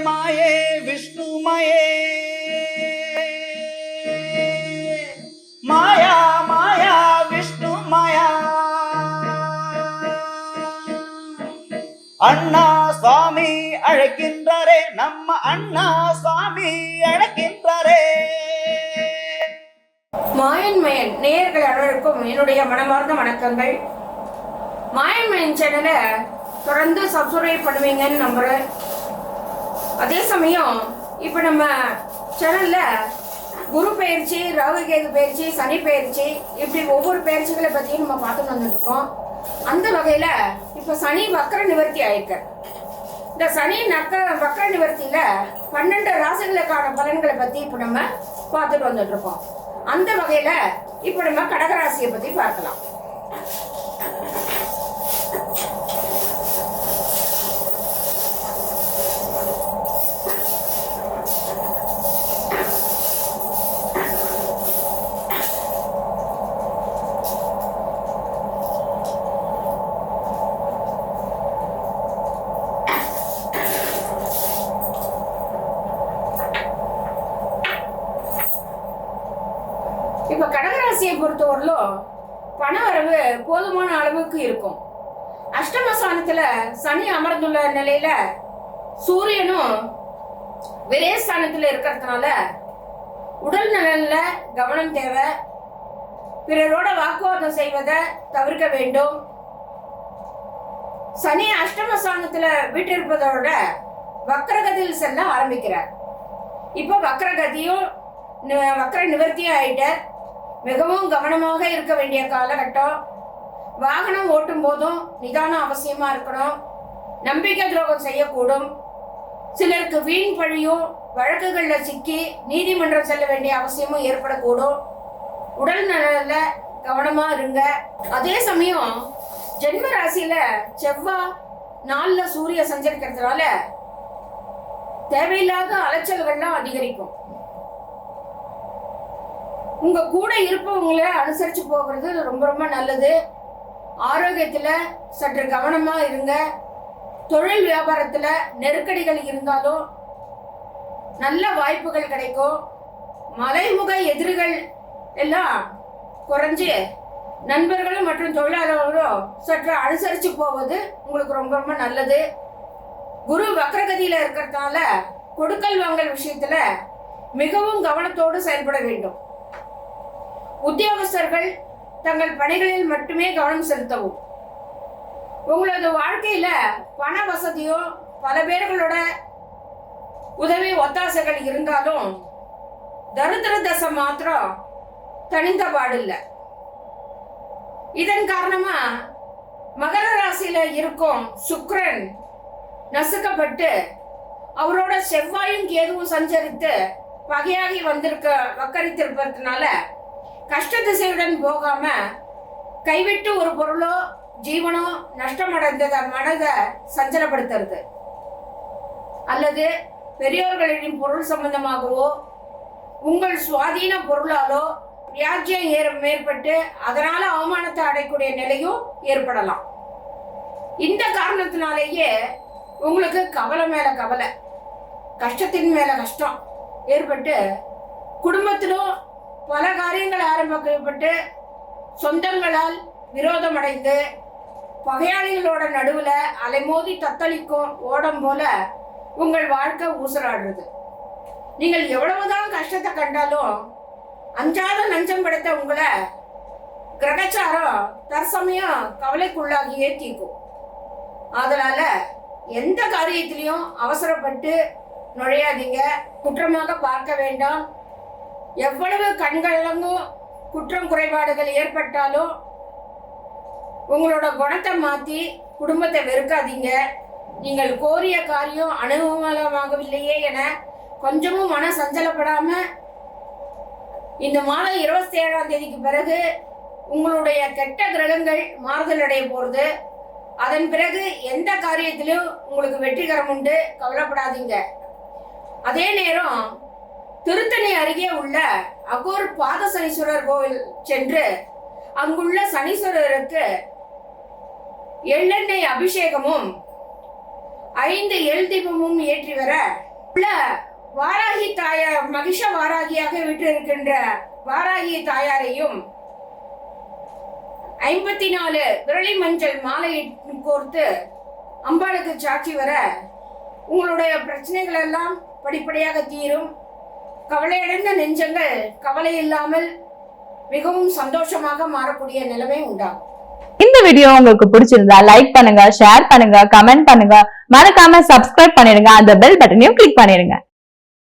மாயே விஷ்ணுமயே மாயா மாயா விஷ்ணு மாயா அண்ணா சுவாமி அழைக்கின்றாரே நம்ம அண்ணா சுவாமி அழைக்கின்றாரே மாயன்மயன் நேயர்கள் அனைவருக்கும் என்னுடைய மனமார்ந்த வணக்கங்கள் மாயன்மயன் சேனலை தொடர்ந்து சப்ஸ்கிரைப் பண்ணுவீங்கன்னு நம்புறேன் அதே சமயம் இப்போ நம்ம சேனலில் குரு பயிற்சி ராகுகேது பயிற்சி சனி பயிற்சி இப்படி ஒவ்வொரு பயிற்சிகளை பற்றியும் நம்ம பார்த்துட்டு வந்துருக்கோம் அந்த வகையில் இப்போ சனி வக்கர நிவர்த்தி ஆயிருக்கு. இந்த சனி நக்க வக்கர நிவர்த்தியில் பன்னெண்டு ராசிகளுக்கான பலன்களை பற்றி இப்போ நம்ம பார்த்துட்டு வந்துட்டுருக்கோம். அந்த வகையில் இப்போ நம்ம கடகராசியை பற்றி பார்க்கலாம். இப்போ கடகராசியை பொறுத்தவரையிலும் பண வரவு போதுமான அளவுக்கு இருக்கும். அஷ்டமஸ்தானத்துல சனி அமர்ந்துள்ள நிலையில சூரியனும் விரயஸ்தானத்துல இருக்கிறதுனால உடல் நலனில் கவனம் தேவை. பிறரோட வாக்குவாதம் செய்வதை தவிர்க்க வேண்டும். சனி அஷ்டமஸ்தானத்துல வீட்டிருப்பதோட வக்கரகதியில் செல்ல ஆரம்பிக்கிறார். இப்போ வக்கரகதியும் வக்கர நிவர்த்தியும் ஆயிட்டார் மிகவும் கவனமாக இருக்க வேண்டிய காலகட்டம். வாகனம் ஓட்டும் போதும் நிதானம் அவசியமா இருக்கணும். நம்பிக்கை துரோகம் செய்யக்கூடும். சிலருக்கு வீண் பழியும் வழக்குகளில் சிக்கி நீதிமன்றம் செல்ல வேண்டிய அவசியமும் ஏற்படக்கூடும். உடல் நலனில் கவனமாக இருங்க. அதே சமயம் ஜென்ம ராசியில் செவ்வாய் நாளில் சூரிய சஞ்சரிக்கிறதுனால தேவையில்லாத அலைச்சல்கள்லாம் அதிகரிக்கும். உங்க கூட இருப்பவங்கள அனுசரிச்சு போகிறது ரொம்ப ரொம்ப நல்லது. ஆரோக்கியத்துல சற்று கவனமா இருங்க. தொழில் வியாபாரத்துல நெருக்கடிகள் இருந்தாலும் நல்ல வாய்ப்புகள் கிடைக்கும். மலைமுக எதிரிகள் எல்லாம் குறைஞ்சு நண்பர்களும் மற்றும் தொழிலாளர்களும் சற்று அனுசரிச்சு போவது உங்களுக்கு ரொம்ப ரொம்ப நல்லது. குரு வக்ரகதியில் இருக்கிறதுனால கொடுக்கல் வாங்கல் விஷயத்துல மிகவும் கவனத்தோடு செயல்பட வேண்டும். உத்தியோகஸ்தர்கள் தங்கள் பணிகளில் மட்டுமே கவனம் செலுத்தவும். உங்களது வாழ்க்கையில பண வசதியோ பல பேர்களோட உதவி ஒத்தாசைகள் இருந்தாலும் தரித்திர தசை மாத்திரம் தனிந்த பாடில்லை. இதன் காரணமா மகர ராசியில இருக்கும் சுக்ரன் நசுக்கப்பட்டு அவரோட செவ்வாயும் கேதுவும் சஞ்சரித்து பகையாகி வந்திருக்க வக்கரித்திருப்பதுனால கஷ்ட திசையுடன் போகாம கைவிட்டு ஒரு பொருளோ ஜீவனோ நஷ்டமடைந்தத மனதை சஞ்சலப்படுத்துறது. அல்லது பெரியோர்களின் பொருள் சம்பந்தமாகவோ உங்கள் சுவாதீன பொருளாலோ வியாஜ்யம் ஏற மேற்பட்டு அதனால அவமானத்தை அடையக்கூடிய நிலையும் ஏற்படலாம். இந்த காரணத்தினாலேயே உங்களுக்கு கவலை மேல கவலை கஷ்டத்தின் மேல கஷ்டம் ஏற்பட்டு குடும்பத்திலும் பல காரியங்கள் ஆரம்பிக்கப்பட்டு சொந்தங்களால் விரோதம் அடைந்து பகையாளிகளோட நடுவில் அலைமோதி தத்தளிக்கும் ஓடம் போல உங்கள் வாழ்க்கை ஊசலாடுறது. நீங்கள் எவ்வளவுதான் கஷ்டத்தை கண்டாலும் அஞ்சாத நஞ்சம் படைத்த உங்களை கிரகச்சாரம் தற்சமயம் கவலைக்குள்ளாகியே தீக்கும் அதனால எந்த காரியத்திலையும் அவசரப்பட்டு நுழையாதீங்க. குற்றமாக பார்க்க வேண்டாம். எவ்வளவு கண்களங்கும் குற்றம் குறைபாடுகள் ஏற்பட்டாலும் உங்களோட குணத்தை மாற்றி குடும்பத்தை வெறுக்காதீங்க. நீங்கள் கோரிய காரியம் அனுகூலமாகவில்லையே என கொஞ்சமும் மன சஞ்சலப்படாம இந்த மாதம் இருபத்தி ஏழாம் தேதிக்கு பிறகு உங்களுடைய கெட்ட கிரகங்கள் மாறுதல் அடைய போகிறது அதன் பிறகு எந்த காரியத்திலும் உங்களுக்கு வெற்றிகரம் உண்டு. கவலைப்படாதீங்க. அதே நேரம் திருத்தணி அருகே உள்ள அகோர் பாத சனீஸ்வரர் கோவில் சென்று அங்குள்ள சனீஸ்வரருக்கு எள்ளெண்ணெய் அபிஷேகமும் ஐந்து எல் தீபமும் ஏற்றி வர உள்ள வாராகி தாயார் மகிஷ வாராகியாக விட்டிருக்கின்ற வாராகி தாயாரையும் ஐம்பத்தி நாலு விரலி மஞ்சள் மாலை கோர்த்து அம்பாளுக்கு சாட்சி வர உங்களுடைய பிரச்சனைகள் எல்லாம் படிப்படியாக தீரும். கவலையடைந்த நெஞ்சங்கள் கவலை இல்லாமல் மிகவும் சந்தோஷமாக மாறக்கூடிய நிலைமை உண்டாகும். இந்த வீடியோ உங்களுக்கு பிடிச்சிருந்தா லைக் பண்ணுங்க ஷேர் பண்ணுங்க கமெண்ட் பண்ணுங்க. மறக்காம சப்ஸ்கிரைப் பண்ணிருங்க அந்த பெல் பட்டனையும் கிளிக் பண்ணிடுங்க.